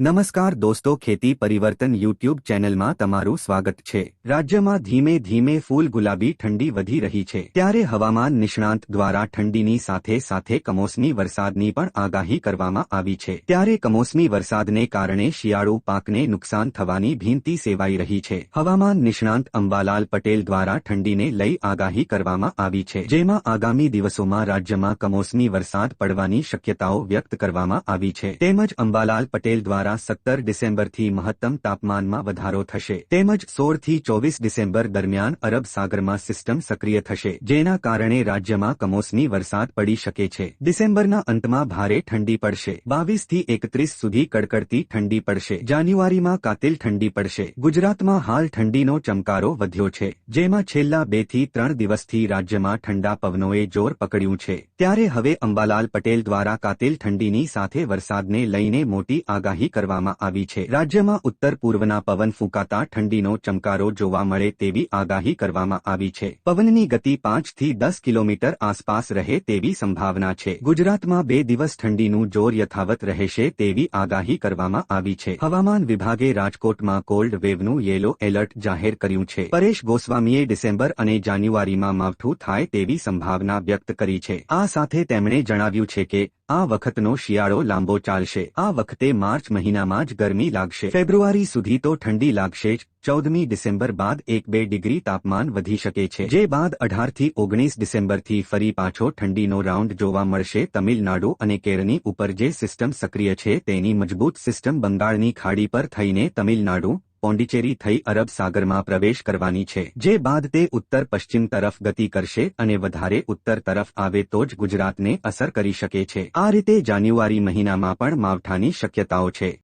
નમસ્કાર દોસ્તો, ખેતી પરિવર્તન યુટ્યુબ ચેનલમાં તમારું સ્વાગત છે. રાજ્યમાં ધીમે ધીમે ફૂલ ગુલાબી ઠંડી વધી રહી છે. ત્યારે હવામાન નિષ્ણાંત દ્વારા ઠંડીની સાથે સાથે કમોસમી વરસાદની પણ આગાહી કરવામાં આવી છે. ત્યારે કમોસમી વરસાદને કારણે શિયાળુ પાકને નુકસાન થવાની ભીંતી સેવાઈ રહી છે. હવામાન નિષ્ણાંત અંબાલાલ પટેલ દ્વારા ઠંડીને લઈ આગાહી કરવામાં આવી છે. જેમાં આગામી દિવસોમાં રાજ્યમાં કમોસમી વરસાદ પડવાની શક્યતાઓ વ્યક્ત કરવામાં આવી છે. તેમજ અંબાલાલ પટેલ દ્વારા સત્તર ડિસેમ્બરથી મહત્તમ તાપમાનમાં વધારો થશે. તેમજ સોળથી ચોવીસ ડિસેમ્બર દરમિયાન અરબ સાગરમાં સિસ્ટમ સક્રિય થશે, જેના કારણે રાજ્યમાં કમોસમી વરસાદ પડી શકે છે. ડિસેમ્બરના અંતમાં ભારે ઠંડી પડશે. બાવીસથી એકત્રીસ સુધી કડકડતી ઠંડી પડશે. જાન્યુઆરીમાં કાતિલ ઠંડી પડશે. ગુજરાતમાં હાલ ઠંડીનો ચમકારો વધ્યો છે, જેમાં છેલ્લા બેથી ત્રણ દિવસથી રાજ્યમાં ઠંડા પવનોએ જોર પકડ્યું છે. ત્યારે હવે અંબાલાલ પટેલ દ્વારા કાતિલ ઠંડીની સાથે વરસાદને લઈને મોટી આગાહી કરવામાં આવી છે. રાજ્યમાં ઉત્તર પૂર્વના પવન ફૂંકાતા ઠંડીનો ચમકારો જોવા મળે તેવી આગાહી કરવામાં આવી છે. પવનની ગતિ પાંચથી દસ કિલોમીટર આસપાસ રહે તેવી સંભાવના છે. ગુજરાતમાં બે દિવસ ઠંડીનું જોર યથાવત રહેશે તેવી આગાહી કરવામાં આવી છે. હવામાન વિભાગે રાજકોટમાં કોલ્ડ વેવનું યેલો એલર્ટ જાહેર કર્યું છે. પરેશ ગોસ્વામીએ ડિસેમ્બર અને જાન્યુઆરીમાં માવઠું થાય તેવી સંભાવના વ્યક્ત કરી છે. આ સાથે તેમણે જણાવ્યું છે કે આ વખતનો શિયાળો લાંબો ચાલશે. આ વખતે માર્ચ મહિનામાં જ ગરમી લાગશે. ફેબ્રુઆરી સુધી તો ઠંડી લાગશે જ. ચૌદમી ડિસેમ્બર બાદ એક બે ડિગ્રી તાપમાન વધી શકે છે. જે બાદ અઢારથી ઓગણીસ ડિસેમ્બરથી ફરી પાછો ઠંડીનો રાઉન્ડ જોવા મળશે. તમિલનાડુ અને કેરળની ઉપર જે સિસ્ટમ સક્રિય છે તેની મજબૂત સિસ્ટમ બંગાળની ખાડી પર થઈને તમિલનાડુ પોંડિચેરી થઈ અરબ સાગરમાં પ્રવેશ કરવાની છે. જે બાદ તે ઉત્તર પશ્ચિમ તરફ ગતિ કરશે અને વધારે ઉત્તર તરફ આવે તો જ ગુજરાતને અસર કરી શકે છે. આ રીતે જાન્યુઆરી મહિનામાં પણ માવઠાની શક્યતાઓ છે.